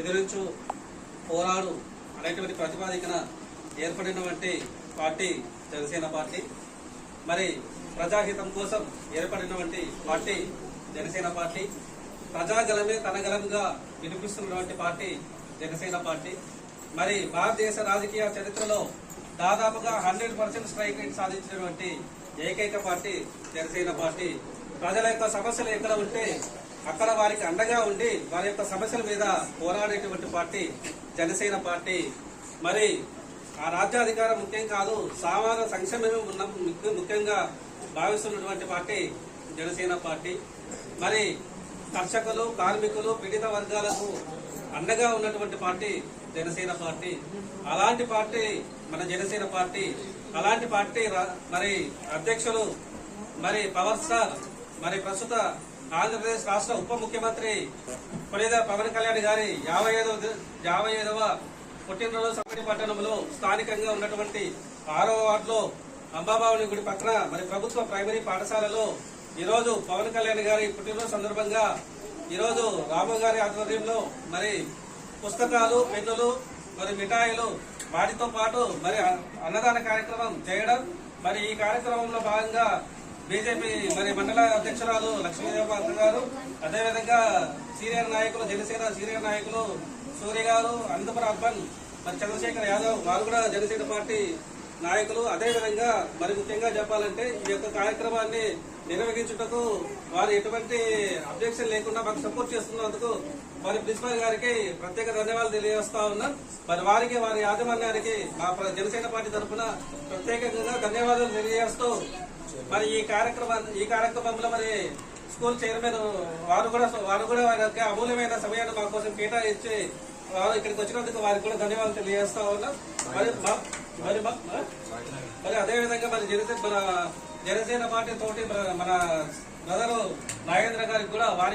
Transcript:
ఎదిరించు పోరాడు అనేటువంటి ప్రతిపాదికన ఏర్పడినటువంటి పార్టీ జనసేన పార్టీ. మరి ప్రజాహితం కోసం ఏర్పడినటువంటి పార్టీ జనసేన పార్టీ. ప్రజాగలమే తనగలంగా వినిపిస్తున్నటువంటి పార్టీ జనసేన పార్టీ. మరి భారతదేశ రాజకీయ చరిత్రలో దాదాపుగా హండ్రెడ్ పర్సెంట్ స్ట్రైక్ రేట్ సాధించినటువంటి ఏకైక పార్టీ జనసేన పార్టీ. ప్రజల యొక్క సమస్యలు ఎక్కడ ఉంటే అక్కడ వారికి అండగా ఉండి వారి యొక్క సమస్యల మీద పోరాడేటువంటి పార్టీ జనసేన పార్టీ. మరి ఆ రాజ్యాధికారం ముఖ్యం కాదు సామాజిక సంక్షేమమే ఉన్న ముఖ్యంగా భావిస్తున్నటువంటి పార్టీ జనసేన పార్టీ. మరి కర్షకులు కార్మికులు పీడిత వర్గాలకు అండగా ఉన్నటువంటి పార్టీ జనసేన పార్టీ. అలాంటి పార్టీ మన జనసేన పార్టీ. అలాంటి పార్టీ రా- మరి అధ్యక్షులు మరి పవర్ స్టార్ మరి ప్రస్తుత ఆంధ్రప్రదేశ్ రాష్ట్ర ఉప ముఖ్యమంత్రి కొనిద పవన్ కళ్యాణ్ గారి యాభై ఐదవ యాభై ఐదవ పుట్టినరోజు సంగటి పట్టణంలో స్థానికంగా ఉన్నటువంటి ఆరవ వార్డులో అంబాబావుని గుడి పక్కన మరి ప్రభుత్వ ప్రైమరీ పాఠశాలలో ఈరోజు పవన్ కళ్యాణ్ గారి పుట్టినరోజు సందర్భంగా ఈరోజు రాము గారి ఆధ్వర్యంలో మరి పుస్తకాలు పెన్నులు మరి మిఠాయిలు వాటితో పాటు మరి అన్నదాన కార్యక్రమం చేయడం మరి ఈ కార్యక్రమంలో భాగంగా బీజేపీ మరి మండల అధ్యక్షురాలు లక్ష్మీదేవి గారు అదేవిధంగా సీనియర్ నాయకులు జనసేన సీనియర్ నాయకులు సూర్య గారు అనంతపురం అర్బన్ మరి చంద్రశేఖర్ యాదవ్ వారు కూడా జనసేన పార్టీ నాయకులు. అదేవిధంగా మరి ముఖ్యంగా చెప్పాలంటే ఈ యొక్క కార్యక్రమాన్ని నిర్వహించుటకు వారు ఎటువంటి అబ్జెక్షన్ లేకుండా మాకు సపోర్ట్ చేస్తున్నందుకు మరి ప్రిన్సిపల్ గారికి ప్రత్యేక ధన్యవాదాలు తెలియజేస్తా ఉన్నాం. మరి వారికి వారి యాజమాన్యానికి మా ప్ర- జనసేన పార్టీ తరఫున ప్రత్యేకంగా ధన్యవాదాలు తెలియజేస్తూ మరి ఈ కార్యక్రమం ఈ కార్యక్రమంలో మరి స్కూల్ చైర్మన్ వారు కూడా వారు కూడా వారి అమూల్యమైన సమయాన్ని మా కోసం కేటాయించి వారు ఇక్కడికి వచ్చినందుకు వారికి కూడా ధన్యవాదాలు తెలియజేస్తా ఉన్నాం. మరి మరి మరి అదే విధంగా మరి జనసేన మన జనసేన పార్టీ తోటి మన- మన బ్రదరు నాగేంద్ర గారికి కూడా వారికి